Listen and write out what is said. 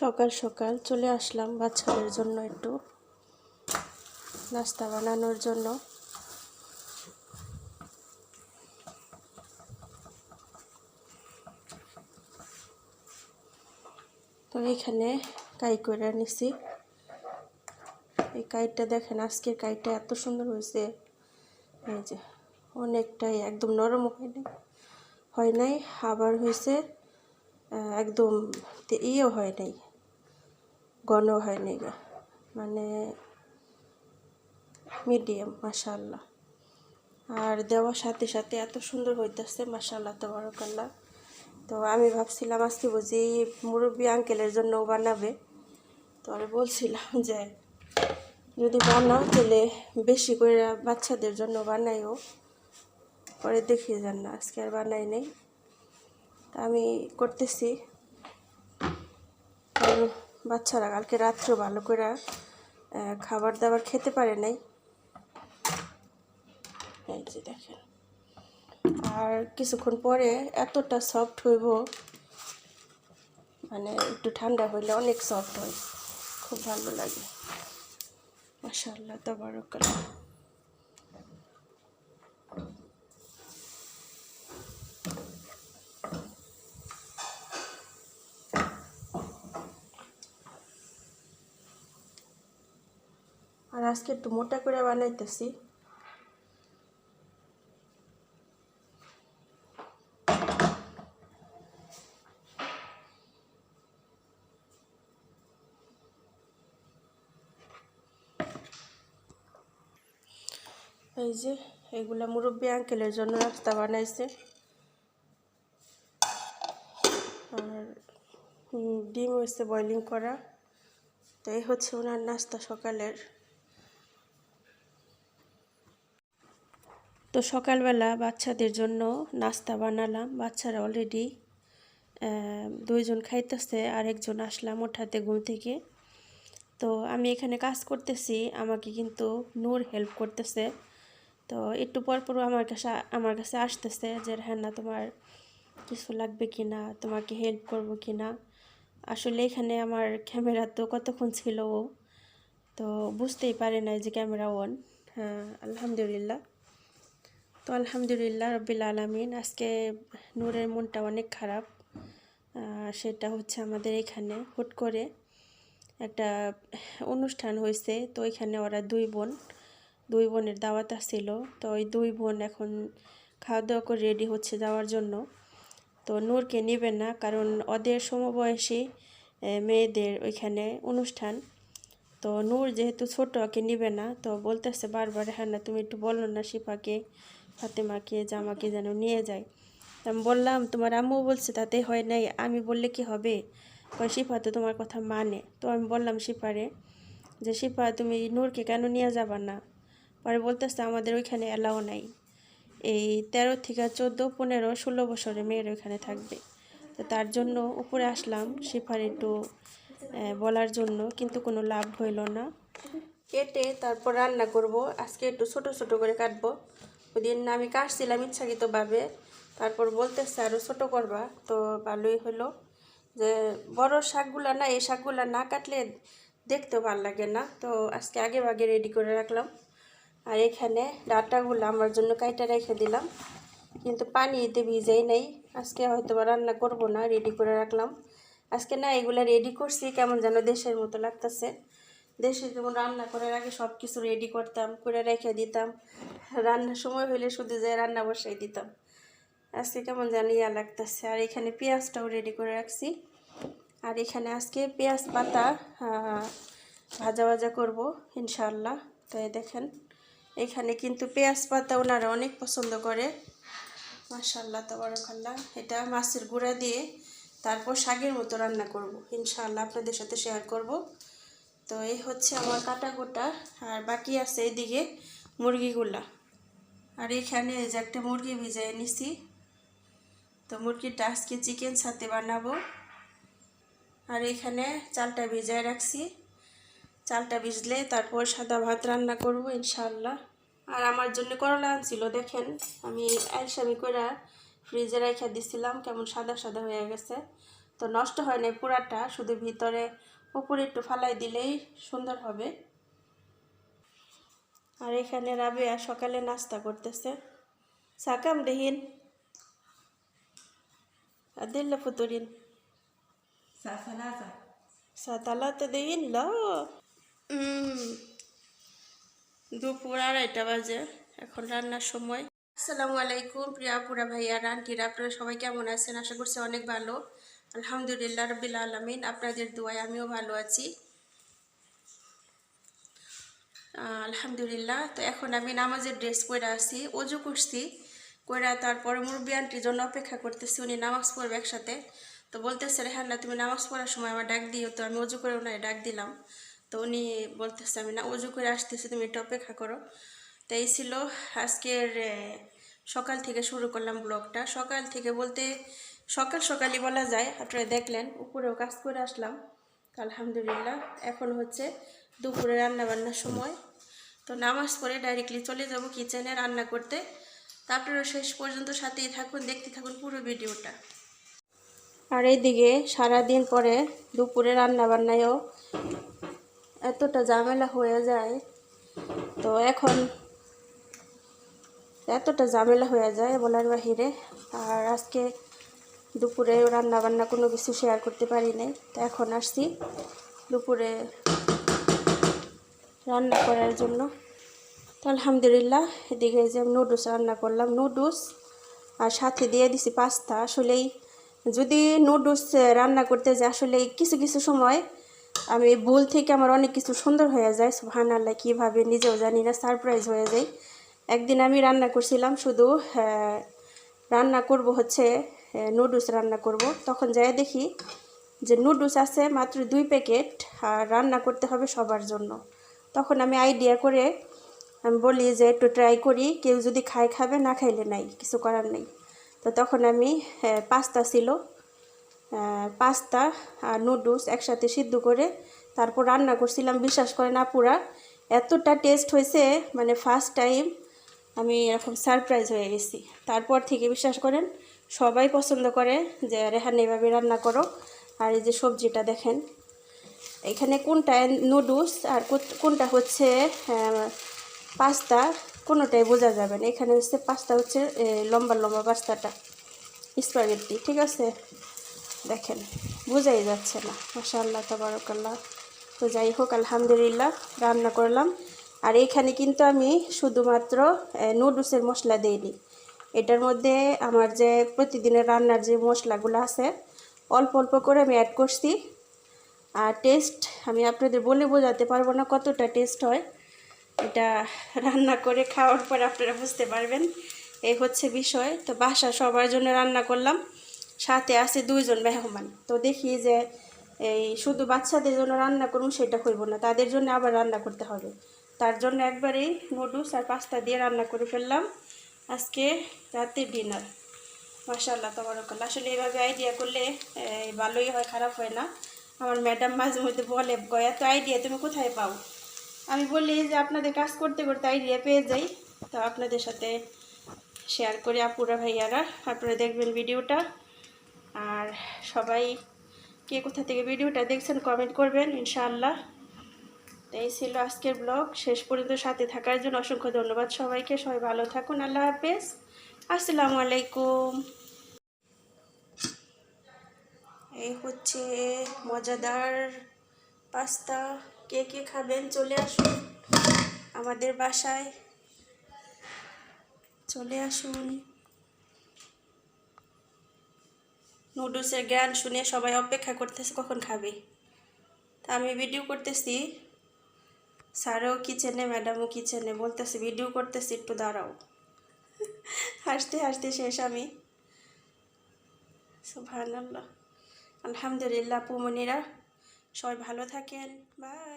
সকাল সকাল চলে আসলাম বাচ্চাদের জন্য একটু নাস্তা বানানোর জন্য। তো এখানে কাই করে নিছি। এই কাইটটা দেখেন, আজকের কাইটটা এত সুন্দর হয়েছে। এই যে, অনেকটাই একদম নরম হয়নি হয় নাই, আবার হয়েছে একদম ইয়েও হয় নাই। ঘন হয় নাই গা। মানে মিডিয়াম মাশাল্লাহ আর দেওয়ার সাথে সাথে এত সুন্দর হইতেছে মাশাল্লাহ তবরকাল্লাহ। তো আমি ভাবছিলাম আজকে বুঝি মুরব্বী আঙ্কেলের জন্য বানাবে। তো আমি বলছিলাম যে, যদি বানাও তাহলে বেশি করে বাচ্চাদের জন্য বানাইও। পরে দেখিয়ে যান না, আজকে আর বানাই নেই। তা আমি করতেছি। আর বাচ্চারা কালকে রাত্রে ভালো করে খাবার দাবার খেতে পারে নাই। এই যে দেখেন। আর কিছুক্ষণ পরে এতটা সফট হইব মানে একটু ঠান্ডা হইলে অনেক সফট হয়। খুব ভালো লাগে। মাশাআল্লাহ তাবারাকাল্লাহ আজকে একটু মোটা করে বানাইতেছি। এই যে এগুলা মুরব্বী আঙ্কেলের জন্য নাস্তা বানাইছে। আর ডিম হয়েছে বয়লিং করা। তো এই হচ্ছে ওনার নাস্তা সকালের। তো সকালবেলা বাচ্চাদের জন্য নাস্তা বানালাম। বাচ্চারা অলরেডি দুইজন খাইতেছে আর একজন আসলাম ওঠাতে ঘুম থেকে। তো আমি এখানে কাজ করতেছি, আমাকে কিন্তু নূর হেল্প করতেছে। তো একটু পর পর আমার কাছে আমার কাছে আসতেছে যে হ্যাঁ না, তোমার কিছু লাগবে কি না তোমাকে হেল্প করব কি না আসলে এখানে আমার ক্যামেরা তো কতক্ষণ ছিল ও? তো বুঝতেই পারে না যে ক্যামেরা অন হ্যাঁ আলহামদুলিল্লাহ। তো আলহামদুলিল্লাহ রবিল আলমিন। আজকে নূরের মনটা অনেক খারাপ। সেটা হচ্ছে আমাদের এখানে হুট করে একটা অনুষ্ঠান হয়েছে। তো এখানে ওরা দুই বোন, দুই বোনের দাওয়াত আসছিল। তো ওই দুই বোন এখন খাওয়া দাওয়া করে রেডি হচ্ছে যাওয়ার জন্য। তো নূরকে নেবে না কারণ ওদের সমবয়সী মেয়েদের ওইখানে অনুষ্ঠান। তো নূর যেহেতু ছোট, ওকে নিবে না। তো বলতেছে বারবার হ্যাঁ না, তুমি একটু বলো না শিফাকে। ফাতেমাকে, জামাকে যেন নিয়ে যায়। তা আমি বললাম, তোমার আম্মু বলছে তাতে হয় নাই। আমি বললে কি হবে? কয়, শিফা তো তোমার কথা মানে। তো আমি বললাম শিফারে যে, শিফা, তুমি নূরকে কেন নিয়ে যাবা না? পরে বলতেছে, আমাদের ওইখানে এলাও নাই। এই তেরো থেকে চোদ্দ, পনেরো, ষোলো বছরের মেয়ের ওইখানে থাকবে। তো তার জন্য উপরে আসলাম শিফার একটু বলার জন্য, কিন্তু কোনো লাভ হইল না। কেটে তারপর রান্না করব। আজকে একটু ছোট ছোট করে কাটবো। ওই দিন আমি কাটছিলাম ইচ্ছাকৃতভাবে। তারপর বলতেছে আরও ছোট করবা। তো ভালোই হলো যে বড় শাকগুলা না, এই শাকগুলা না কাটলে দেখতেও ভালো লাগে না। তো আজকে আগে ভাগে রেডি করে রাখলাম। আর এখানে ডাটাগুলো আমার জন্য কাইটা রেখে দিলাম। কিন্তু পানিতে ভিজেই নেই। আজকে হয়তো রান্না করব না রেডি করে রাখলাম। আজকে না এগুলো রেডি করছি, কেমন যেন দেশের মতো লাগতেছে। দেশে যেমন রান্না করার আগে সব কিছু রেডি করতাম, করে রেখে দিতাম। রান্নার সময় হলে শুধু যে রান্না বসাই দিতাম। আজকে কেমন জানি ইয়া লাগতেছে। আর এখানে পেঁয়াজটাও রেডি করে রাখছি। আর এখানে আজকে পেঁয়াজ পাতা ভাজা ভাজা করব ইনশাল্লাহ তো দেখেন, এখানে কিন্তু পেঁয়াজ পাতা ওনারা অনেক পছন্দ করে। মাশাল্লাহ তাবারাকাল্লাহ। এটা মাছের গুঁড়া দিয়ে তারপর শাকের মতো রান্না করব। ইনশাআল্লাহ আপনাদের সাথে শেয়ার করব। তো এই হচ্ছে আমার কাটা গোটা আর বাকি আছে এদিকে মুরগিগুলা। আর এখানে এই যে একটা মুরগি ভিজাই নিছি। তো মুরগিটা আজকে চিকেন সাথে বানাবো। আর এখানে চালটা ভিজায় রাখছি। চালটা ভিজলে তারপর সাদা ভাত রান্না করব ইনশাল্লাহ আর আমার জন্য করলা আনছিল, দেখেন, আমি আলসামি করে ফ্রিজে রেখে দিছিলাম, কেমন সাদা সাদা হয়ে গেছে। তো নষ্ট হয় না পুরাটা, শুধু ভিতরে উপরে একটু ফালাই দিলেই সুন্দর হবে। আর এখানে রাবেয়া সকালে নাস্তা করতেছে। সাকাম দেহিন আদিল্লা ফুতুরিন সাতালাতে ল। দুপুর আড়াইটা বাজে এখন রান্নার সময়। আসসালামু আলাইকুম প্রিয়া পুরা ভাইয়া আন্টিরা আপনারা সবাই কেমন আছেন? আশা করছি অনেক ভালো। আলহামদুলিল্লাহ রবিল আলমিন। আপনাদের দোয়ায় আমিও ভালো আছি। আলহামদুলিল্লাহ। তো এখন আমি নামাজের ড্রেস পরে আসি, অজু করছি, কইরা তারপরে মুরব্বী আন্টির জন্য অপেক্ষা করতেছি, উনি নামাজ পড়বে একসাথে। তো বলতেছে রেহান্না তুমি নামাজ পড়ার সময় আমার ডাক দিও, তো আমি অজু করে ওনারে ডাক দিলাম। তো উনি বলতেছে, আমি না, অজু করে আসতেছি, তুমি একটু অপেক্ষা করো। তো এই ছিল আজকের সকাল থেকে শুরু করলাম ব্লগটা। সকাল থেকে বলতে সকাল সকালই বলা যায়, আপনারা দেখলেন, উপরেও কাজ করে আসলাম। আলহামদুলিল্লাহ, এখন হচ্ছে দুপুরে রান্না বান্নার সময়। তো নামাজ পড়ে ডাইরেক্টলি চলে যাব কিচেনে রান্না করতে। তা আপনারা শেষ পর্যন্ত সাথেই থাকুন, দেখতে থাকুন পুরো ভিডিওটা। আর এইদিকে সারাদিন পরে দুপুরে রান্না বান্নায়ও এতটা ঝামেলা হয়ে যায়। তো এখন এতটা ঝামেলা হয়ে যায় বলার বাহিরে। আর আজকে দুপুরে রান্না বান্না কোনো কিছু শেয়ার করতে পারি নাই তো এখন আসছি দুপুরে রান্না করার জন্য। তো আলহামদুলিল্লাহ এদিকে যে আমি নুডলস রান্না করলাম নুডলস আর সাথে দিয়ে দিছি পাস্তা আসলেই যদি নুডলস রান্না করতে যাই আসলে কিছু কিছু সময় আমি ভুল থেকে আমার অনেক কিছু সুন্দর হয়ে যায় সুহান আল্লাহ কীভাবে নিজেও জানি না সারপ্রাইজ হয়ে যায় একদিন আমি রান্না করছিলাম শুধু আহ, রান্না করব হচ্ছে নুডলস রান্না করব। তখন যাই দেখি যে নুডলস আছে মাত্র দুই প্যাকেট আর রান্না করতে হবে সবার জন্য। তখন আমি আইডিয়া করে আমি বলি যে একটু ট্রাই করি, কেউ যদি খায় খাবে, না খাইলে নাই, কিছু করার নেই। তো তখন আমি পাস্তা ছিল পাস্তা আর নুডলস একসাথে সিদ্ধ করে তারপর রান্না করছিলাম। বিশ্বাস করেন আপুরা, এতটা টেস্ট হয়েছে মানে ফার্স্ট টাইম আমি এরকম সারপ্রাইজ হয়ে গেছি। তারপর থেকে বিশ্বাস করেন, সবাই পছন্দ করে যে, রেহান এভাবে রান্না করো। আর এই যে সবজিটা দেখেন, এখানে কোনটা নুডলস আর কোনটা হচ্ছে পাস্তা, কোনোটাই বোঝা যাবে না। এখানে হচ্ছে পাস্তা হচ্ছে লম্বা লম্বা পাস্তাটা স্পাগেটি ঠিক আছে? দেখেন, বোঝাই যাচ্ছে না। মাশাআল্লাহ, তাবারকাল্লাহ। তো যাই হোক, আলহামদুলিল্লাহ, রান্না করলাম। আর এখানে কিন্তু আমি শুধুমাত্র নুডলসের মশলা দিইনি। এটার মধ্যে আমার যে প্রতিদিনের রান্নার যে মশলাগুলো আছে, অল্প অল্প করে আমি অ্যাড করছি। আর টেস্ট আমি আপনাদের বলে বোঝাতে পারব না কতটা টেস্ট হয়। এটা রান্না করে খাওয়ার পর আপনারা বুঝতে পারবেন। এই হচ্ছে বিষয়। তো বাসা সবার জন্য রান্না করলাম। সাথে আছে দুইজন মেহমান। তো দেখি যে, এই শুধু বাচ্চাদের জন্য রান্না করুন সেটা হইব না। তাদের জন্য আবার রান্না করতে হবে। তার জন্য একবারেই নুডলস আর পাস্তা দিয়ে রান্না করে ফেললাম। আজকে রাতে ডিনার মাশাল্লাহ তবরকাল্লা আসলে এইভাবে আইডিয়া করলে ভালোই হয়, খারাপ হয় না। আমার ম্যাডাম মাঝে মধ্যে বলে, গয়া তো আইডিয়া তুমি কোথায় পাও? আমি বলি যে আপনাদের কাজ করতে করতে আইডিয়া পেয়ে যাই। তো আপনাদের সাথে শেয়ার করি আপুরা, ভাইয়ারা। আপনারা দেখবেন ভিডিওটা। আর সবাই কে কোথা থেকে ভিডিওটা দেখছেন কমেন্ট করবেন, ইনশাআল্লাহ। এই ছিল আজকের ব্লগ। শেষ পর্যন্ত সাথে থাকার জন্য অসংখ্য ধন্যবাদ সবাইকে। সবাই ভালো থাকুন। আল্লাহ হাফেজ। আসসালামু আলাইকুম। এই হচ্ছে মজাদার পাস্তা। কে কে খাবেন? চলে আসুন আমাদের বাসায়। চলে আসুন। নুডলসের গ্রান শুনে সবাই অপেক্ষা করতেছে কখন খাবে। তা আমি ভিডিও করতেছি। স্যারও কিচেনে ম্যাডামও কিচেনে বলতেছে, ভিডিও করতেছি, একটু দাঁড়াও। হাসতে হাসতে শেষ আমি। ভালো আলহামদুলিল্লাহ পুমনিরা সবাই ভালো থাকেন। বাই।